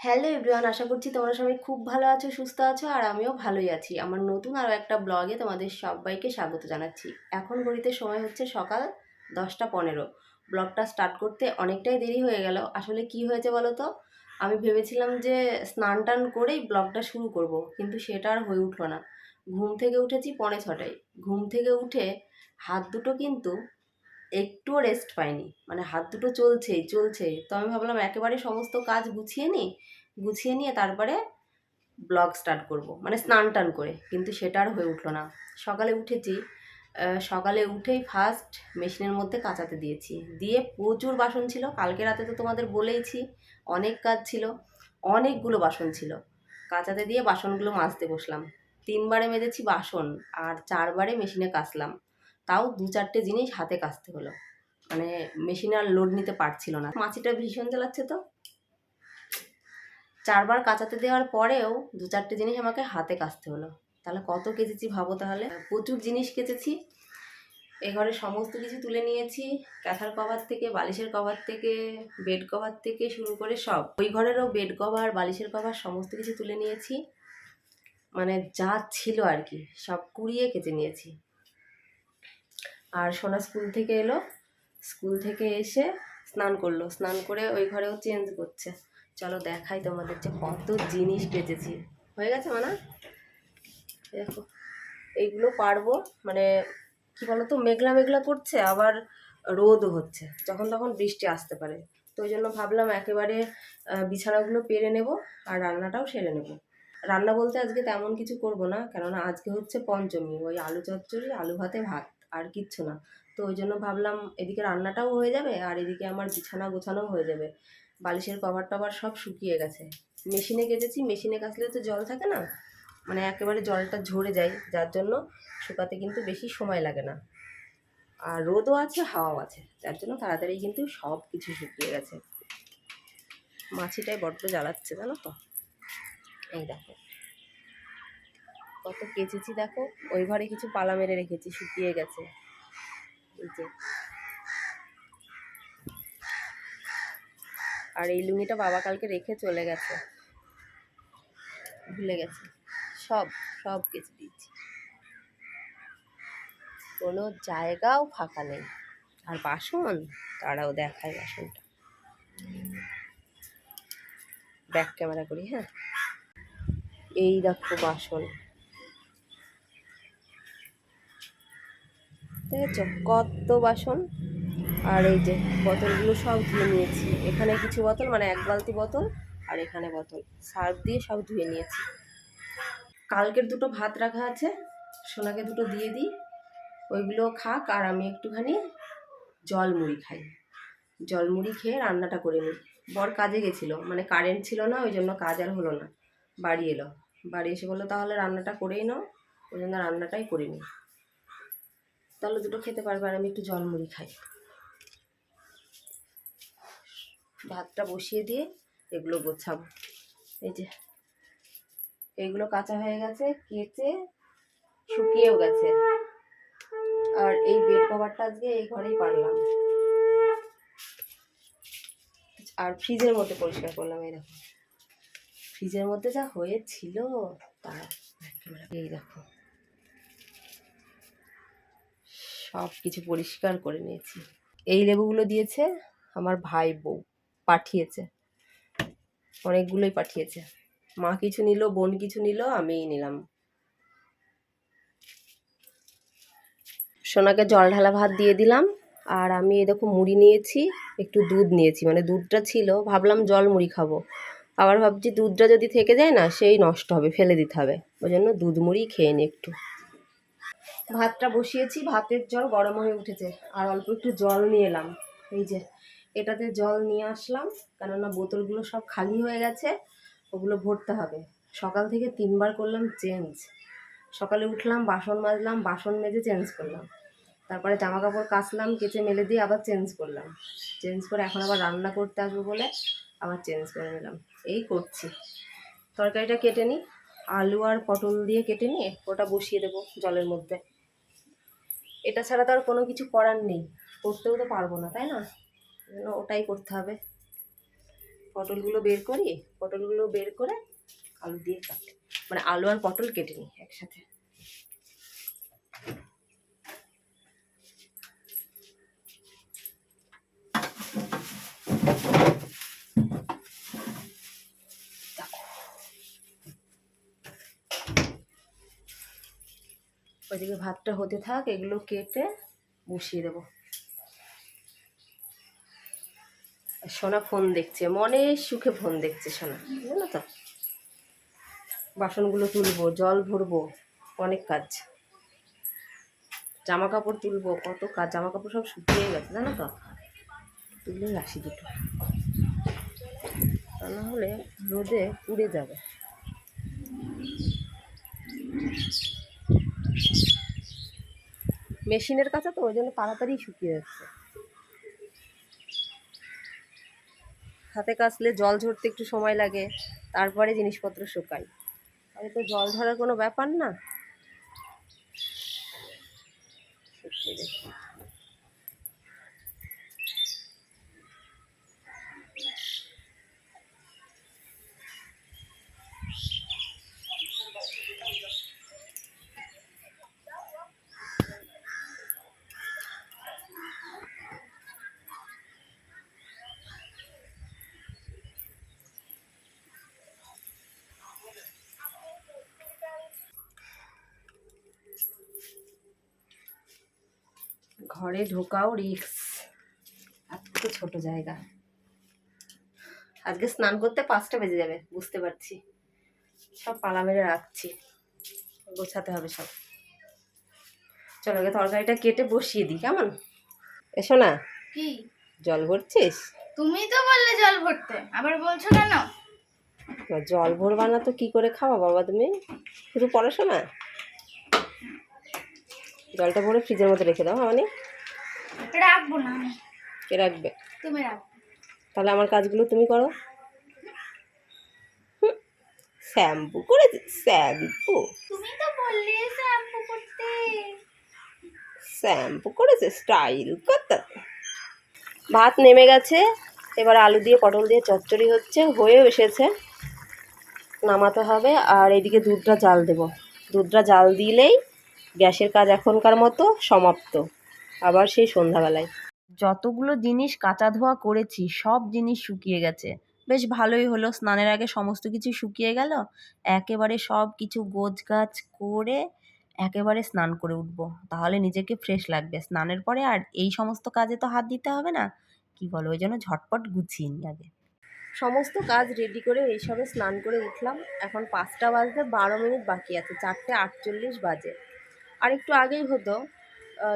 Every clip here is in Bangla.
হ্যালো এভরিওয়ান আশা করছি তোমরা সবাই খুব ভালো আছো, সুস্থ আছো, আর আমিও ভালোই আছি। আমার নতুন আরও একটা ব্লগে তোমাদের সবাইকে স্বাগত জানাচ্ছি। এখন ঘড়িতে সময় হচ্ছে সকাল দশটা পনেরো। ব্লগটা স্টার্ট করতে অনেকটাই দেরি হয়ে গেল। আসলে কি হয়েছে বলো তো আমি ভেবেছিলাম যে স্নান টান করেই ব্লগটা শুরু করব, কিন্তু সেটা আর হয়ে উঠল না। ঘুম থেকে উঠেছি পনে ছটায়। ঘুম থেকে উঠে হাত দুটো কিন্তু একটুও রেস্ট পাইনি। মানে হাত দুটো চলছেই চলছেই। তো আমি ভাবলাম একেবারে সমস্ত কাজ গুছিয়ে নিই, গুছিয়ে নিয়ে তারপরে ব্লগ স্টার্ট করব। মানে স্নান টান করে। কিন্তু সেটা আর হয়ে উঠল না। সকালে উঠেছি। সকালে উঠেই ফার্স্ট মেশিনের মধ্যে কাচাতে দিয়েছি। দিয়ে প্রচুর বাসন ছিল। কালকে রাতে তো তোমাদের বলেইছি, অনেক কাজ ছিল। অনেকগুলো বাসন ছিল। কাচাতে দিয়ে বাসনগুলো মাজতে বসলাম। তিনবারে মেজেছি বাসন আর চারবারে মেশিনে কাচলাম। তাও দু চারটে জিনিস হাতে কাচতে হলো। মানে মেশিনে আর লোড নিতে পারছিল না। মাছিটা ভীষণ জ্বালাচ্ছে তো। চারবার কাচাতে দেওয়ার পরেও দু চারটে জিনিস আমাকে হাতে কাচতে হলো। তাহলে কত কেচেছি ভাবো তাহলে? প্রচুর জিনিস কেচেছি। এ ঘরে সমস্ত কিছু তুলে নিয়েছি। ক্যাথার কভার থেকে, বালিশের কভার থেকে বেড কভার থেকে শুরু করে সব। ওই ঘরেরও বেড কভার বালিশের কভার সমস্ত কিছু তুলে নিয়েছি। মানে যা ছিল আর কি, সব কুড়িয়ে কেচে নিয়েছি। আর সোনা স্কুল থেকে এলো। স্কুল থেকে এসে স্নান করল। স্নান করে ওই ঘরেও চেঞ্জ করছে। চলো দেখাই তোমাদের যে কত জিনিস কেচেছি হয়ে গেছে মানা? দেখো, এইগুলো পারব। মানে কি বলতো, মেঘলা মেঘলা করছে, আবার রোদও হচ্ছে। যখন তখন বৃষ্টি আসতে পারে। তো ওই জন্য ভাবলাম একেবারে বিছানাগুলো পেরে নেব আর রান্নাটাও সেরে নেব। রান্না বলতে আজকে তেমন কিছু করব না, কেননা আজকে হচ্ছে পঞ্চমী। ওই আলু চচ্চড়ি, আলু ভাতে ভাত। আর কিচ্ছু না। তো ওই জন্য ভাবলাম এদিকে রান্নাটাও হয়ে যাবে আর এদিকে আমার বিছানা গোছানোও হয়ে যাবে। বালিশের কভার টভার সব শুকিয়ে গেছে। মেশিনে কেচেছি মেশিনে কাচলে তো জল থাকে না? মানে একেবারে জলটা ঝরে যায়, যার জন্য শুকাতে কিন্তু বেশি সময় লাগে না। আর রোদও আছে, হাওয়াও আছে, যার জন্য তাড়াতাড়ি কিন্তু সব কিছু শুকিয়ে গেছে। মাছিটাই বড্ড জ্বালাচ্ছে, জানো তো? এই দেখো। কত কেচেছি দেখো? ওই ঘরে কিছু পালা মেরে রেখেছি, শুকিয়ে গেছে। এই যে। আর এই লুঙ্গিটা বাবা কালকে রেখে চলে গেছে। ভুলে গেছে। সব সব কেচে দিয়েছি। কোনো জায়গাও ফাঁকা নেই। আর বাসন? তারাও দেখায় বাসনটা। ব্যাক ক্যামেরা করি হ্যাঁ? এই দেখো বাসন। কত বাসন আর এই যে বোতলগুলো সব ধুয়ে নিয়েছি। এখানে কিছু বোতল মানে এক বালতি বোতল আর এখানে বোতল। সার্ফ দিয়ে সব ধুয়ে নিয়েছি। কালকের দুটো ভাত রাখা আছে, সোনাকে দুটো দিয়ে দিই। ওইগুলো খাক আর আমি একটুখানি জল মুড়ি খাই। জল মুড়ি খেয়ে রান্নাটা করে নিই। বর কাজে গেছিল মানে কারেন্ট ছিল না, ওই জন্য কাজ আর হলো না। বাড়ি এলো। বাড়ি এসে বলল, তাহলে রান্নাটা করেই নাও। ওই জন্য রান্নাটাই করে নিই। তাহলে দুটো খেতে পারবে আর আমি একটু জল মুড়ি খাই। ভাতটা বসিয়ে দিয়ে এগুলো গোছাবো। এই যে এইগুলো কাঁচা হয়ে গেছে কেচে শুকিয়েও গেছে। আর এই বেড কভারটা আজকে এই ঘরেই পারলাম। আর ফ্রিজের মধ্যে পরিষ্কার করলাম, এই দেখো। ফ্রিজের মধ্যে যা হয়েছিল তা এই দেখো। সব কিছু পরিষ্কার করে নিয়েছি। এই লেবুগুলো দিয়েছে আমার ভাই বউ, পাঠিয়েছে। অনেকগুলোই পাঠিয়েছে। মা কিছু নিল, বোন কিছু নিল, আমিই নিলাম। সোনাকে জল ঢালা ভাত দিয়ে দিলাম, আর আমি দেখো মুড়ি নিয়েছি, একটু দুধ নিয়েছি। মানে দুধটা ছিল, ভাবলাম জল মুড়ি খাব। আবার ভাবছি দুধটা যদি থেকে যায় না, সেই নষ্ট হবে, ফেলে দিতে হবে। ওই জন্য দুধ মুড়ি খেয়ে নিই একটু। ভাতটা বসিয়েছি, ভাতের জল গরম হয়ে উঠেছে। আর অল্প একটু জল নিয়ে এলাম। এই যে, এটাতে জল নিয়ে আসলাম, কেননা বোতলগুলো সব খালি হয়ে গেছে, ওগুলো ভরতে হবে। সকাল থেকে তিনবার করলাম চেঞ্জ। সকালে উঠলাম, বাসন মাজলাম, বাসন মেজে চেঞ্জ করলাম। তারপরে জামা কাপড় কাচলাম, কেচে মেলে দিয়ে আবার চেঞ্জ করলাম। চেঞ্জ করে এখন আবার রান্না করতে আসব বলে আবার চেঞ্জ করে নিলাম। এই করছি। তরকারিটা কেটে নিই, আলু আর পটল দিয়ে কেটে নিয়ে ওটা বসিয়ে দেবো জলের মধ্যে। এটা ছাড়া তো আর কোনো কিছু করার নেই। করতেও তো পারব না, তাই না? ওটাই করতে হবে। পটলগুলো বের করি, পটলগুলো বের করে আলু দিয়ে কাটি। মানে আলু আর পটল কেটে নিই একসাথে। ওইদিকে ভাতটা হতে থাক, এগুলো কেটে বসিয়ে দেবো। সোনা ফোন দেখছে, মনে সুখে ফোন দেখছে সোনা, জানো তো? বাসনগুলো তুলবো, জল ভরবো, অনেক কাজ। জামা কাপড় তুলবো, কত কাজ জামা কাপড় সব শুকিয়ে গেছে, জানো তো? তুললেই আসি দুটো। তা না হলে রোদে উড়ে যাবে। মেশিনের কাছে তো ওই জন্য তাড়াতাড়ি শুকিয়ে যাচ্ছে হাতে কাচলে জল ঝরতে একটু সময় লাগে, তারপরে জিনিসপত্র শুকাই আরে তো জল ধরার কোনো ব্যাপার না। শুকিয়ে ঘরে ঢোকাও রিক্স। এত ছোট জায়গা। আজকে স্নান করতে পাঁচটা বেজে যাবে বুঝতে পারছি। সব পালা মেরে রাখছি। গোছাতে হবে সব। চলো আগে তরকারিটা কেটে বসিয়ে দিই কেমন? এসো না। কি? জল ভরছিস? তুমি তো বললে জল ভরতে আবার বলছো কেন? জল ভরবা না তো কি করে খাওয়া বাবা তুমি? শুধু পড়াশোনা? জলটা ভরে ফ্রিজের মধ্যে রেখে দাও মানে? রাখব না কে রাখবে? তুমি রাখব তাহলে আমার কাজগুলো তুমি করো। শ্যাম্পু করেছে শ্যাম্পু। তুমি তো বললে শ্যাম্পু করতে। শ্যাম্পু করেছে স্টাইল কত ভাত নেমে গেছে এবার আলু দিয়ে পটল দিয়ে চচ্চড়ি হচ্ছে হয়েও এসেছে। নামাতে হবে আর এদিকে দুধটা জাল দেব। দুধটা জাল দিলেই গ্যাসের কাজ এখনকার মতো সমাপ্ত। আবার সেই সন্ধ্যাবেলায়। যতগুলো জিনিস কাঁচা ধোয়া করেছি সব জিনিস শুকিয়ে গেছে। বেশ ভালোই হলো স্নানের আগে সমস্ত কিছু শুকিয়ে গেল। একেবারে সব কিছু গোছ গাছ করে একেবারে স্নান করে উঠবো। তাহলে নিজেকে ফ্রেশ লাগবে। স্নানের পরে আর এই সমস্ত কাজে তো হাত দিতে হবে না। কি বলো ওই জন্য ঝটপট গুছিয়ে নিই আগে। সমস্ত কাজ রেডি করে এইসবে স্নান করে উঠলাম। এখন পাঁচটা বাজতে বারো মিনিট বাকি আছে চারটে আটচল্লিশ বাজে। আর একটু আগেই হতো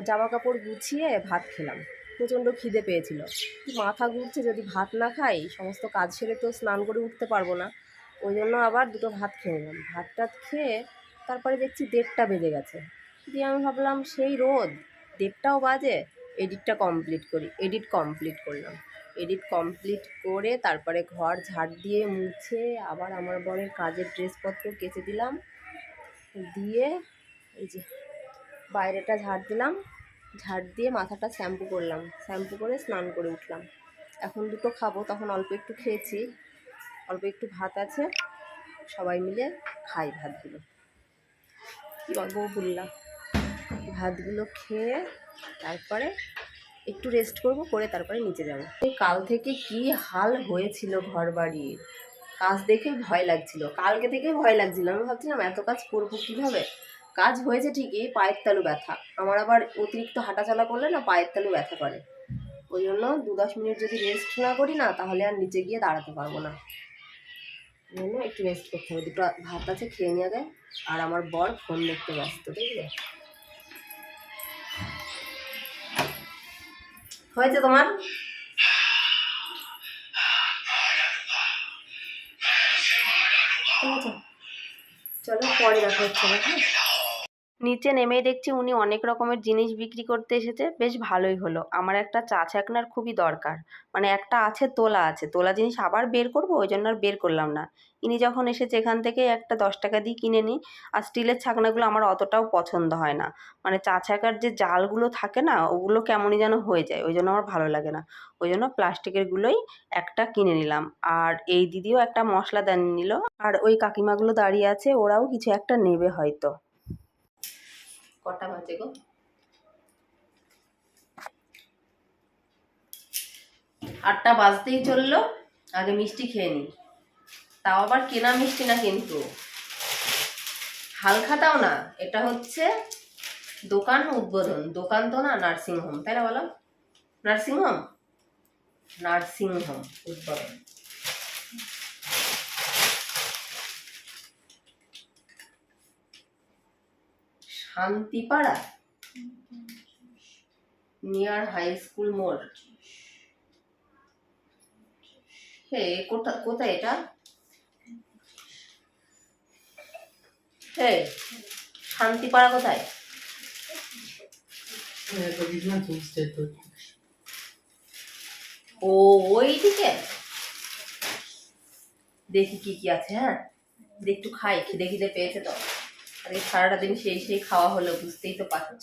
জামা কাপড় গুছিয়ে ভাত খেলাম। প্রচণ্ড খিদে পেয়েছিল। মাথা ঘুরছে, যদি ভাত না খাই, সমস্ত কাজ সেরে তো স্নান করে উঠতে পারব না। ওই জন্য আবার দুটো ভাত খেয়ে নিলাম। ভাতটা খেয়ে তারপরে দেখছি দেড়টা বেজে গেছে। দিয়ে আমি ভাবলাম, সেই রোদ, দেড়টাও বাজে, এডিটটা কমপ্লিট করি। এডিট কমপ্লিট করলাম। এডিট কমপ্লিট করে তারপরে ঘর ঝাড় দিয়ে মুছে আবার আমার বরের কাজের ড্রেসপত্র কেচে দিলাম। দিয়ে এই যে বাইরেটা ঝাড় দিলাম। ঝাড় দিয়ে মাথাটা শ্যাম্পু করলাম। শ্যাম্পু করে স্নান করে উঠলাম। এখন দুটো খাব, তখন অল্প একটু খেয়েছি। অল্প একটু ভাত আছে। সবাই মিলে খাই ভাতগুলো। কী অল্প বললাম ভাতগুলো খেয়ে তারপরে একটু রেস্ট করব, করে তারপরে নিচে যাব। কাল থেকে কি হাল হয়েছিল ঘর বাড়ির কাজ দেখে ভয় লাগছিল। কালকে থেকে ভয় লাগছিল। আমি ভাবছিলাম, এত কাজ করব কীভাবে? কাজ হয়েছে ঠিকই পায়ের তালু ব্যথা। আমার আবার অতিরিক্ত হাঁটা হাঁটাচলা করলে না পায়ের তালু ব্যথা করে। ওই জন্য দু দশ মিনিট যদি রেস্ট না করি না তাহলে আর নিচে গিয়ে দাঁড়াতে পারব না। জন্য একটু রেস্ট করতে হবে। দুটো ভাত আছে খেয়ে নিয়ে আগে। আর আমার বর ফোন দেখতে ব্যস্ত বুঝলে? হয়েছে তোমার? চলো পরে দেখা হচ্ছে না হ্যাঁ? নিচে নেমে দেখছি উনি অনেক রকমের জিনিস বিক্রি করতে এসেছে। বেশ ভালোই হলো। আমার একটা চা ছাকনার খুবই দরকার। মানে একটা আছে তোলা আছে। তোলা জিনিস আবার বের করব, ওই জন্য আর বের করলাম না। ইনি যখন এসেছে এখান থেকে একটা দশ টাকা দিয়ে কিনে নিই, আর স্টিলের ছাকনাগুলো আমার অতটাও পছন্দ হয় না। মানে চা ছাকার যে জালগুলো থাকে না, ওগুলো কেমনই যেন হয়ে যায়। ওই জন্য আমার ভালো লাগে না। ওই জন্য প্লাস্টিকেরগুলোই একটা কিনে নিলাম। আর এই দিদিও একটা মশলা দেন নিল। আর ওই কাকিমাগুলো দাঁড়িয়ে আছে, ওরাও কিছু একটা নেবে হয়তো। কটা বাজে গো? আটটা বাজতেই চলল, আগে মিষ্টি খেয়ে নিই তাও আবার কেনা মিষ্টি না কিন্তু। হালখাটাও না, এটা হচ্ছে দোকান উদ্বোধন। দোকান তো না নার্সিংহোম, তাই না বলো? নার্সিং হোম নার্সিং হোম উদ্বোধন। শান্তিপাড়া? নিয়ার হাই স্কুল মোড় হে কোথা কোথায় এটা? হে শান্তিপাড়া কোথায়? ও ওই দিকে দেখি কি কি আছে হ্যাঁ? দেখি একটু খাই খিদে খিদে পেয়েছে তো। আর এই সারাটা দিন সেই সেই খাওয়া হলো বুঝতেই তো পারছ।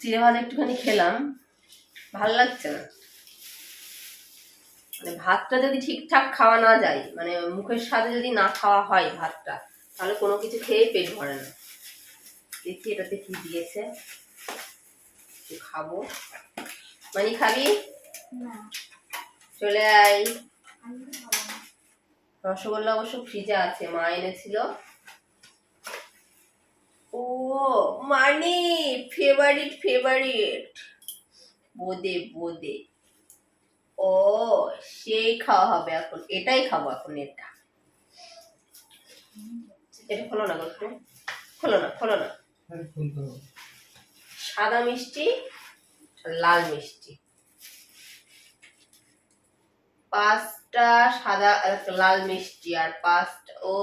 চিড়ে ভাজা একটুখানি খেলাম ভালো লাগছে না। মানে ভাতটা যদি ঠিকঠাক খাওয়া না যায় মানে মুখের সাথে যদি না খাওয়া হয় ভাতটা তাহলে কোনো কিছু খেয়েই পেট ভরে না। দেখি এটাতে কি দিয়েছে খাব। মানে খাবি? চলে আয়। রসগোল্লা অবশ্য ফ্রিজে আছে মা এনেছিল। ও মানি ফেভারিট ফেভারিট বোদে বোদে। ও সেই খাওয়া হবে এখন এটাই খাব এখন এটা। এটা খোলো না গল্প খোলো না খোলো না। সাদা মিষ্টি লাল মিষ্টি। পাঁচটা সাদা লাল মিষ্টি আর পাঁচটা ও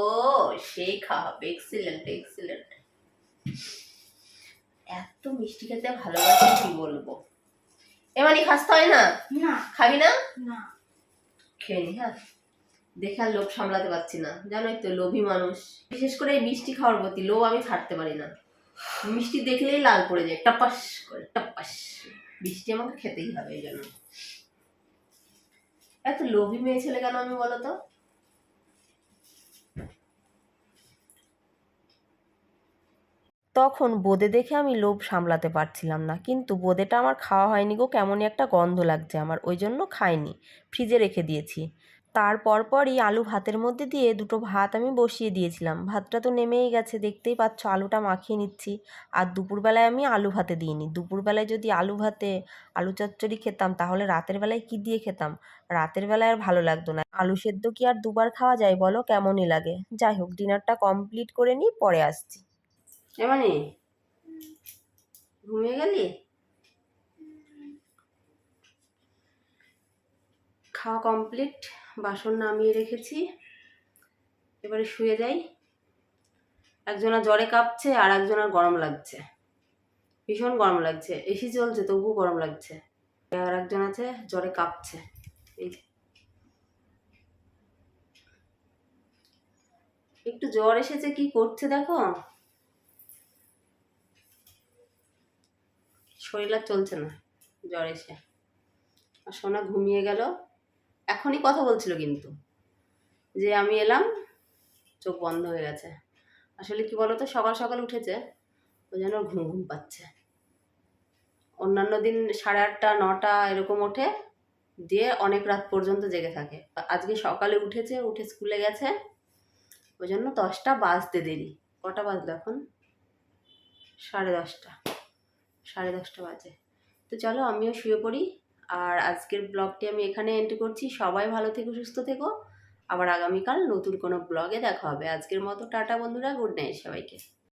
সেই খাওয়া হবে এক্সিলেন্ট এক্সিলেন্ট এত মিষ্টি খেতে ভালোবাসি কি বলব? এমানি খাসতে হয় না? না। খাবি না? না। খেয়ে নি হ্যাঁ। দেখে আর লোভ সামলাতে পারছি না। জানোই তো লোভী মানুষ। বিশেষ করে এই মিষ্টি খাওয়ার প্রতি লোভ আমি ছাড়তে পারি না। মিষ্টি দেখলেই লাল পড়ে যায় টপাস করে টপাস। মিষ্টি আমাকে খেতেই হবে এই জন্য। এত লোভী মেয়ে ছেলে কেন আমি বলো তো তখন বোদে দেখে আমি লোভ সামলাতে পারছিলাম না, কিন্তু বোদেটা আমার খাওয়া হয়নি গো, কেমনই একটা গন্ধ লাগছে আমার, ওই জন্য খাইনি, ফ্রিজে রেখে দিয়েছি। তার পরপরই আলু ভাতের মধ্যে দিয়ে দুটো ভাত আমি বসিয়ে দিয়েছিলাম। ভাতটা তো নেমেই গেছে, দেখতেই পাচ্ছ আলুটা মাখিয়ে নিচ্ছি। আর দুপুরবেলায় আমি আলু ভাতে দিইনি। দুপুরবেলায় যদি আলু ভাতে আলু চচ্চড়ি খেতাম, তাহলে রাতের বেলায় কি দিয়ে খেতাম? রাতের বেলায় আর ভালো লাগতো না। আলু সেদ্ধ কি আর দুবার খাওয়া যায় বলো? কেমনই লাগে। যাই হোক, ডিনারটা কমপ্লিট করে নিই, পরে আসছি। এমানি ঘুমিয়ে গেলি? খাওয়া কমপ্লিট? বাসন নামিয়ে রেখেছি। এবারে শুয়ে যাই। একজনা জ্বরে কাঁপছে আর একজনের গরম লাগছে। ভীষণ গরম লাগছে। এসি চলছে, তবুও গরম লাগছে। আর একজন আছে, জ্বরে কাঁপছে। এই একটু জ্বর এসেছে, কি করছে দেখো? শরীর আর চলছে না। জ্বর এসে। আর সোনা ঘুমিয়ে গেল। এখনই কথা বলছিল কিন্তু, যে আমি এলাম, চোখ বন্ধ হয়ে গেছে। আসলে কি বলতো, সকাল সকাল উঠেছে ওই জন্য ঘুম ঘুম পাচ্ছে। অন্যান্য দিন সাড়ে আটটা, নটা এরকম ওঠে, দিয়ে অনেক রাত পর্যন্ত জেগে থাকে। আজকে সকালে উঠেছে, উঠে স্কুলে গেছে, ওই জন্য দশটা বাজতে দেরি। কটা বাজলো এখন? সাড়ে দশটা সাড়ে দশটা বাজে। তো চলো আমিও শুয়ে পড়ি আর আজকের ব্লগটি আমি এখানে এন্ট্রি করছি। সবাই ভালো থেকো, সুস্থ থেকো। আবার আগামীকাল নতুন কোনো ব্লগে দেখা হবে। আজকের মতো টাটা বন্ধুরা, গুড নাইট সবাইকে।